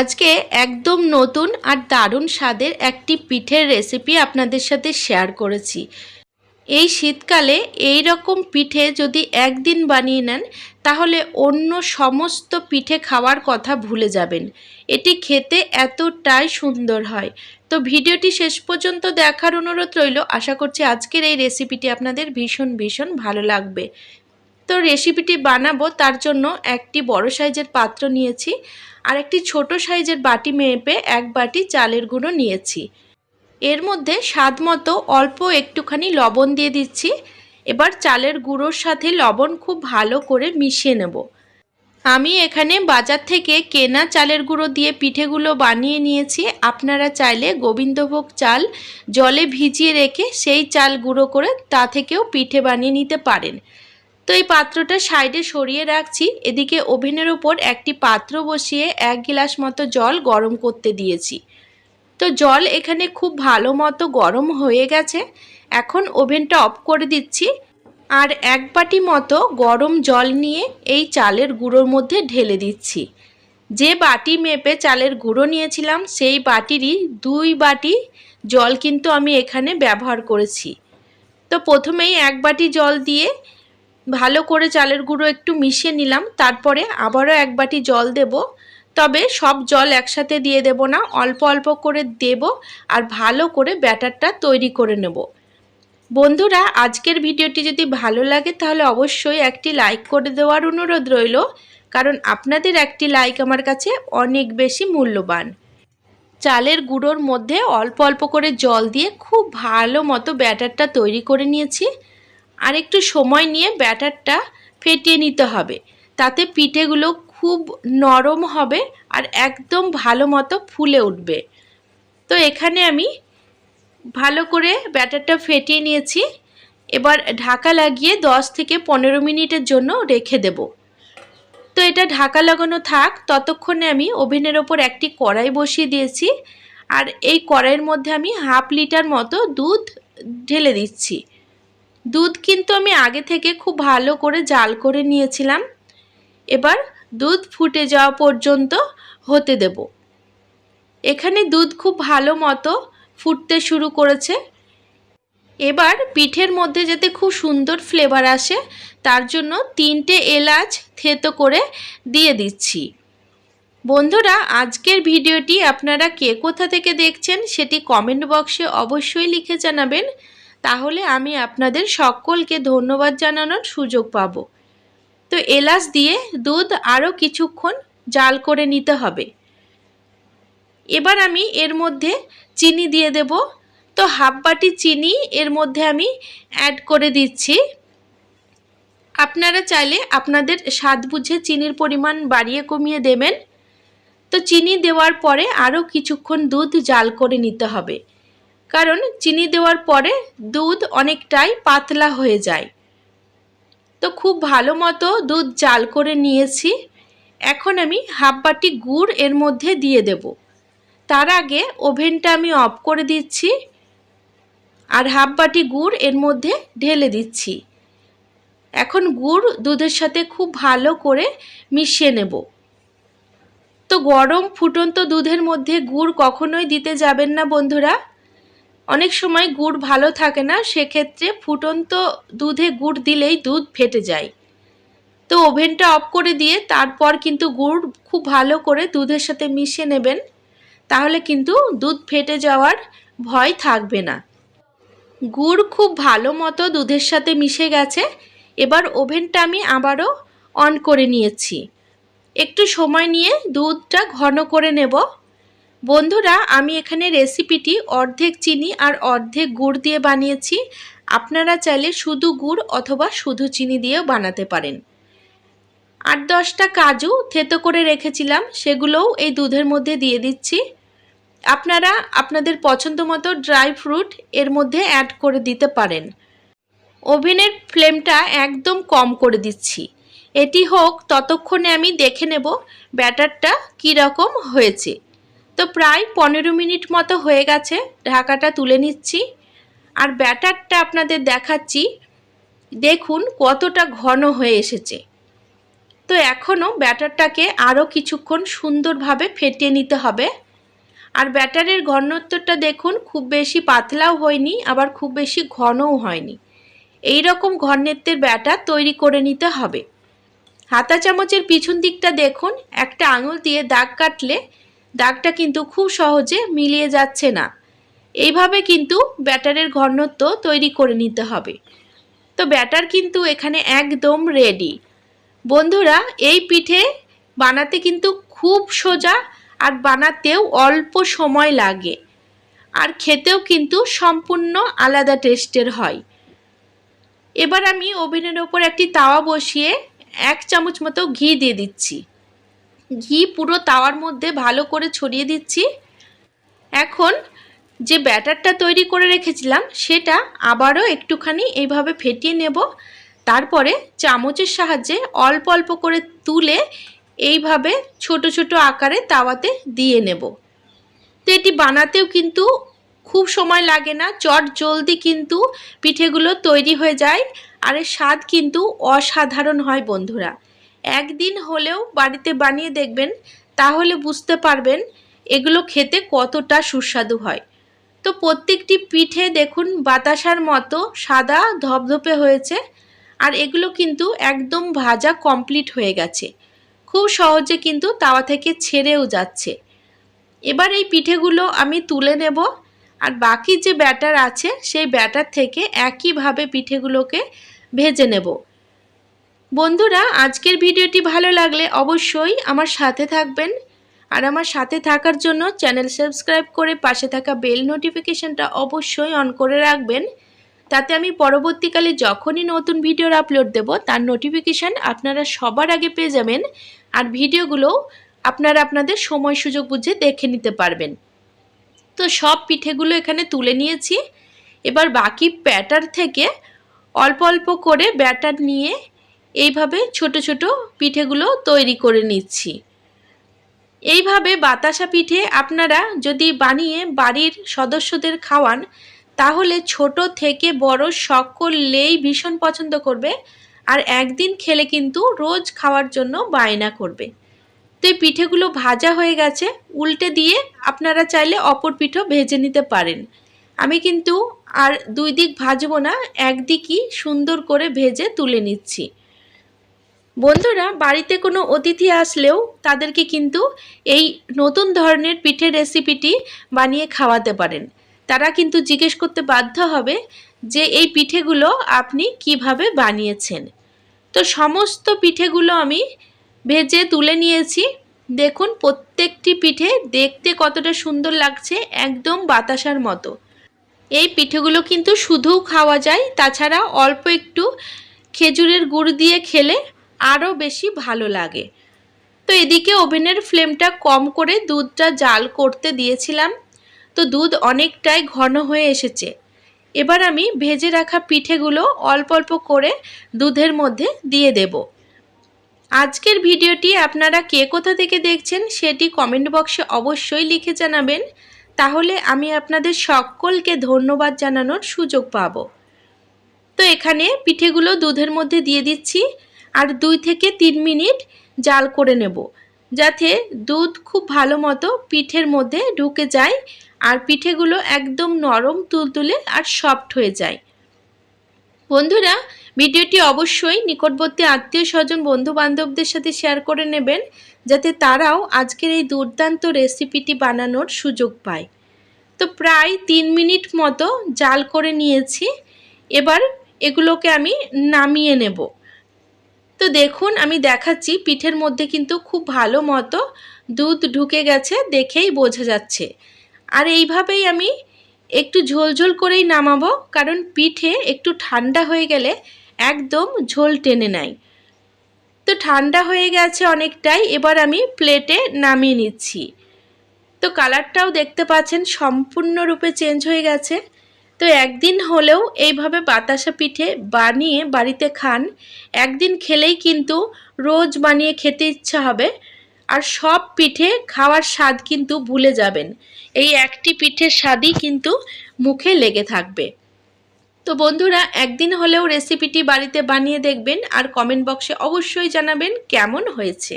আজকে একদম নতুন আর দারুণ স্বাদের একটি পিঠের রেসিপি আপনাদের সাথে শেয়ার করেছি। এই শীতকালে এই রকম পিঠে যদি একদিন বানিয়ে নেন, তাহলে অন্য সমস্ত পিঠে খাওয়ার কথা ভুলে যাবেন। এটি খেতে এতটাই সুন্দর হয়। তো ভিডিওটি শেষ পর্যন্ত দেখার অনুরোধ রইল। আশা করছি আজকের এই রেসিপিটি আপনাদের ভীষণ ভীষণ ভালো লাগবে। তো রেসিপিটি বানাবো, তার জন্য একটি বড় সাইজের পাত্র নিয়েছি আর একটি ছোট সাইজের বাটি মেপে এক বাটি চালের গুঁড়ো নিয়েছি। এর মধ্যে স্বাদ মতো অল্প একটুখানি লবণ দিয়ে দিচ্ছি। এবার চালের গুঁড়োর সাথে লবণ খুব ভালো করে মিশিয়ে নেব। আমি এখানে বাজার থেকে কেনা চালের গুঁড়ো দিয়ে পিঠেগুলো বানিয়ে নিয়েছি। আপনারা চাইলে গোবিন্দভোগ চাল জলে ভিজিয়ে রেখে সেই চাল গুঁড়ো করে তা থেকেও পিঠে বানিয়ে নিতে পারেন। তো এই পাত্রটা সাইডে সরিয়ে রাখছি। এদিকে ওভেনের ওপর একটি পাত্র বসিয়ে এক গিলাস মতো জল গরম করতে দিয়েছি। তো জল এখানে খুব ভালো মতো গরম হয়ে গেছে। এখন ওভেনটা অফ করে দিচ্ছি আর এক বাটি মতো গরম জল নিয়ে এই চালের গুঁড়োর মধ্যে ঢেলে দিচ্ছি। যে বাটি মেপে চালের গুঁড়ো নিয়েছিলাম, সেই বাটিরই দুই বাটি জল কিন্তু আমি এখানে ব্যবহার করেছি। তো প্রথমেই এক বাটি জল দিয়ে ভালো করে চালের গুঁড়ো একটু মিশিয়ে নিলাম, তারপরে আবারও এক বাটি জল দেব। তবে সব জল একসাথে দিয়ে দেব না, অল্প অল্প করে দেব আর ভালো করে ব্যাটারটা তৈরি করে নেব। বন্ধুরা, আজকের ভিডিওটি যদি ভালো লাগে তাহলে অবশ্যই একটি লাইক করে দেওয়ার অনুরোধ রইল, কারণ আপনাদের একটি লাইক আমার কাছে অনেক বেশি মূল্যবান। চালের গুঁড়োর মধ্যে অল্প অল্প করে জল দিয়ে খুব ভালো মতো ব্যাটারটা তৈরি করে নিয়েছি। আর একটু সময় নিয়ে ব্যাটারটা ফেটিয়ে নিতে হবে। তাতে পিঠেগুলো খুব নরম হবে আর একদম ভালো মতো ফুলে উঠবে। তো এখানে আমি ভালো করে ব্যাটারটা ফেটিয়ে নিয়েছি। এবার ঢাকা লাগিয়ে 10 থেকে পনেরো মিনিটের জন্য রেখে দেব। তো এটা ঢাকা লাগানো থাক, ততক্ষণে আমি ওভেনের ওপর একটি কড়াই বসিয়ে দিয়েছি। আর এই কড়াইয়ের মধ্যে আমি হাফ লিটার মতো দুধ ঢেলে দিচ্ছি। দুধ কিন্তু আমি আগে থেকে খুব ভালো করে জাল করে নিয়েছিলাম। এবার দুধ ফুটে যাওয়া পর্যন্ত হতে দেব। এখানে দুধ খুব ভালো মতো ফুটতে শুরু করেছে। এবার পিঠের মধ্যে যাতে খুব সুন্দর ফ্লেভার আসে, তার জন্য তিনটে এলাচ থেতো করে দিয়ে দিচ্ছি। বন্ধুরা, আজকের ভিডিওটি আপনারা কে কোথা থেকে দেখছেন সেটি কমেন্ট বক্সে অবশ্যই লিখে জানাবেন। তাহলে আমি আপনাদের সকলকে ধন্যবাদ জানানোর সুযোগ পাব। তো এলাচ দিয়ে দুধ আরও কিছুক্ষণ জাল করে নিতে হবে। এবার আমি এর মধ্যে চিনি দিয়ে দেব। তো হাফ বাটি চিনি এর মধ্যে আমি অ্যাড করে দিচ্ছি। আপনারা চাইলে আপনাদের স্বাদ বুঝে চিনির পরিমাণ বাড়িয়ে কমিয়ে দেবেন। তো চিনি দেওয়ার পরে আরও কিছুক্ষণ দুধ জাল করে নিতে হবে। কারণ চিনি দেওয়ার পরে দুধ অনেকটাই পাতলা হয়ে যায়। তো খুব ভালো মতো দুধ জাল করে নিয়েছি। এখন আমি হাফ বাটি গুড় এর মধ্যে দিয়ে দেব। তার আগে ওভেনটা আমি অফ করে দিচ্ছি আর হাফ বাটি গুড় এর মধ্যে ঢেলে দিচ্ছি। এখন গুড় দুধের সাথে খুব ভালো করে মিশিয়ে নেব। তো গরম ফুটন্ত দুধের মধ্যে গুড় কখনোই দিতে যাবেন না বন্ধুরা। অনেক সময় গুড় ভালো থাকে না, সেক্ষেত্রে ফুটন্ত দুধে গুড় দিলেই দুধ ফেটে যায়। তো ওভেনটা অফ করে দিয়ে তারপর কিন্তু গুড় খুব ভালো করে দুধের সাথে মিশিয়ে নেবেন, তাহলে কিন্তু দুধ ফেটে যাওয়ার ভয় থাকবে না। গুড় খুব ভালো মতো দুধের সাথে মিশে গেছে, এবার ওভেনটা আমি আবারও অন করে নিয়েছি। একটু সময় নিয়ে দুধটা ঘন করে নেব। বন্ধুরা, আমি এখানে রেসিপিটি অর্ধেক চিনি আর অর্ধেক গুড় দিয়ে বানিয়েছি। আপনারা চাইলে শুধু গুড় অথবা শুধু চিনি দিয়েও বানাতে পারেন। আট দশটা কাজু থেতো করে রেখেছিলাম, সেগুলোও এই দুধের মধ্যে দিয়ে দিচ্ছি। আপনারা আপনাদের পছন্দ মতো ড্রাই ফ্রুট এর মধ্যে অ্যাড করে দিতে পারেন। ওভেনের ফ্লেমটা একদম কম করে দিচ্ছি। এটি হোক, ততক্ষণে আমি দেখে নেব ব্যাটারটা কীরকম হয়েছে। তো প্রায় পনেরো মিনিট মতো হয়ে গেছে, ঢাকাটা তুলে নিচ্ছি। আর ব্যাটারটা আপনাদের দেখাচ্ছি, দেখুন কতটা ঘন হয়ে এসেছে। তো এখনও ব্যাটারটাকে আরও কিছুক্ষণ সুন্দরভাবে ফেটিয়ে নিতে হবে। আর ব্যাটারের ঘনত্বটা দেখুন, খুব বেশি পাতলাও হয়নি, আবার খুব বেশি ঘনও হয়নি। এই রকম ঘনত্বের ব্যাটার তৈরি করে নিতে হবে। হাতা চামচের পিছন দিকটা দেখুন, একটা আঙুল দিয়ে দাগ কাটলে দাগটা কিন্তু খুব সহজে মিলিয়ে যাচ্ছে না। এইভাবে কিন্তু ব্যাটারের ঘনত্ব তৈরি করে নিতে হবে। তো ব্যাটার কিন্তু এখানে একদম রেডি বন্ধুরা, এই পিঠে বানাতে কিন্তু খুব সোজা আর বানাতেও অল্প সময় লাগে। আর খেতেও কিন্তু সম্পূর্ণ আলাদা টেস্টের হয়। এবার আমি ওভেনের ওপর একটি তাওয়া বসিয়ে এক চামচ মতো ঘি দিয়ে দিচ্ছি। ঘি পুরো তাওয়ার মধ্যে ভালো করে ছড়িয়ে দিচ্ছি। এখন যে ব্যাটারটা তৈরি করে রেখেছিলাম, সেটা আবারও একটুখানি এইভাবে ফেটিয়ে নেব। তারপরে চামচের সাহায্যে অল্প অল্প করে তুলে এইভাবে ছোট ছোট আকারে তাওয়াতে দিয়ে নেব। তো এটি বানাতেও কিন্তু খুব সময় লাগে না, চট জলদি কিন্তু পিঠেগুলো তৈরি হয়ে যায়, আর এর স্বাদ কিন্তু অসাধারণ হয় বন্ধুরা। একদিন হলেও বাড়িতে বানিয়ে দেখবেন, তাহলে বুঝতে পারবেন এগুলো খেতে কতটা সুস্বাদু হয়। তো প্রত্যেকটি পিঠে দেখুন বাতাসার মতো সাদা ধপধপে হয়েছে, আর এগুলো কিন্তু একদম ভাজা কমপ্লিট হয়ে গেছে। খুব সহজে কিন্তু তাওয়া থেকে ছেড়েও যাচ্ছে। এবার এই পিঠেগুলো আমি তুলে নেব, আর বাকি যে ব্যাটার আছে, সেই ব্যাটার থেকে একইভাবে পিঠেগুলোকে ভেজে নেব। বন্ধুরা, আজকের ভিডিওটি ভালো লাগলে অবশ্যই আমার সাথে থাকবেন। আর আমার সাথে থাকার জন্য চ্যানেল সাবস্ক্রাইব করে পাশে থাকা বেল নোটিফিকেশানটা অবশ্যই অন করে রাখবেন। তাতে আমি পরবর্তীকালে যখনই নতুন ভিডিওর আপলোড দেব, তার নোটিফিকেশান আপনারা সবার আগে পেয়ে যাবেন আর ভিডিওগুলো আপনারা আপনাদের সময় সুযোগ বুঝে দেখে নিতে পারবেন। তো সব পিঠেগুলো এখানে তুলে নিয়েছি। এবার বাকি ব্যাটার থেকে অল্প অল্প করে ব্যাটার নিয়ে এইভাবে ছোট ছোট পিঠেগুলো তৈরি করে নিচ্ছি। এইভাবে বাতাসা পিঠে আপনারা যদি বানিয়ে বাড়ির সদস্যদের খাওয়ান, তাহলে ছোট থেকে বড় সকলেই ভীষণ পছন্দ করবে আর একদিন খেলে কিন্তু রোজ খাওয়ার জন্য বায়না করবে। তো এই পিঠেগুলো ভাজা হয়ে গেছে, উল্টে দিয়ে আপনারা চাইলে অপর পিঠও ভেজে নিতে পারেন। আমি কিন্তু আর দুই দিক ভাজবো না, একদিকই সুন্দর করে ভেজে তুলে নিচ্ছি। বন্ধুরা, বাড়িতে কোনো অতিথি আসলেও তাদেরকে কিন্তু এই নতুন ধরনের পিঠের রেসিপিটি বানিয়ে খাওয়াতে পারেন। তারা কিন্তু জিজ্ঞেস করতে বাধ্য হবে যে এই পিঠেগুলো আপনি কীভাবে বানিয়েছেন। তো সমস্ত পিঠেগুলো আমি ভেজে তুলে নিয়েছি। দেখুন, প্রত্যেকটি পিঠে দেখতে কতটা সুন্দর লাগছে, একদম বাতাসার মতো। এই পিঠেগুলো কিন্তু শুধুও খাওয়া যায়, তাছাড়া অল্প একটু খেজুরের গুড় দিয়ে খেলে আরও বেশি ভালো লাগে। তো এদিকে ওভেনের ফ্লেমটা কম করে দুধটা জাল করতে দিয়েছিলাম। তো দুধ অনেকটাই ঘন হয়ে এসেছে। এবার আমি ভেজে রাখা পিঠেগুলো অল্প অল্প করে দুধের মধ্যে দিয়ে দেব। আজকের ভিডিওটি আপনারা কে কোথা থেকে দেখছেন সেটি কমেন্ট বক্সে অবশ্যই লিখে জানাবেন। তাহলে আমি আপনাদের সকলকে ধন্যবাদ জানানোর সুযোগ পাব। তো এখানে পিঠেগুলো দুধের মধ্যে দিয়ে দিচ্ছি। আর দুই থেকে তিন মিনিট জাল করে নেব, যাতে দুধ খুব ভালো মতো পিঠের মধ্যে ঢুকে যায় আর পিঠেগুলো একদম নরম, তুলতুলে আর সফট হয়ে যায়। বন্ধুরা, ভিডিওটি অবশ্যই নিকটবর্তী আত্মীয় স্বজন বন্ধু বান্ধবদের সাথে শেয়ার করে নেবেন, যাতে তারাও আজকের এই দুর্দান্ত রেসিপিটি বানানোর সুযোগ পায়। তো প্রায় তিন মিনিট মতো জাল করে নিয়েছি, এবার এগুলোকে আমি নামিয়ে নেব। তো দেখুন, আমি দেখাচ্ছি, পিঠের মধ্যে কিন্তু খুব ভালো মতো দুধ ঢুকে গেছে, দেখেই বোঝা যাচ্ছে। আর এইভাবেই আমি একটু ঝোলঝোল করেই নামাবো, কারণ পিঠে একটু ঠান্ডা হয়ে গেলে একদম ঝোল টেনে নেয়। তো ঠান্ডা হয়ে গেছে অনেকটাই, এবার আমি প্লেটে নামিয়ে নিচ্ছি। তো কালারটাও দেখতে পাচ্ছেন, সম্পূর্ণরূপে চেঞ্জ হয়ে গেছে। তো একদিন হলেও এইভাবে বাতাসা পিঠে বানিয়ে বাড়িতে খান। একদিন খেলেই কিন্তু রোজ বানিয়ে খেতে ইচ্ছা হবে। আর সব পিঠে খাওয়ার স্বাদ কিন্তু ভুলে যাবেন। এই একটি পিঠের স্বাদই কিন্তু মুখে লেগে থাকবে। তো বন্ধুরা, একদিন হলেও রেসিপিটি বাড়িতে বানিয়ে দেখবেন আর কমেন্ট বক্সে অবশ্যই জানাবেন কেমন হয়েছে।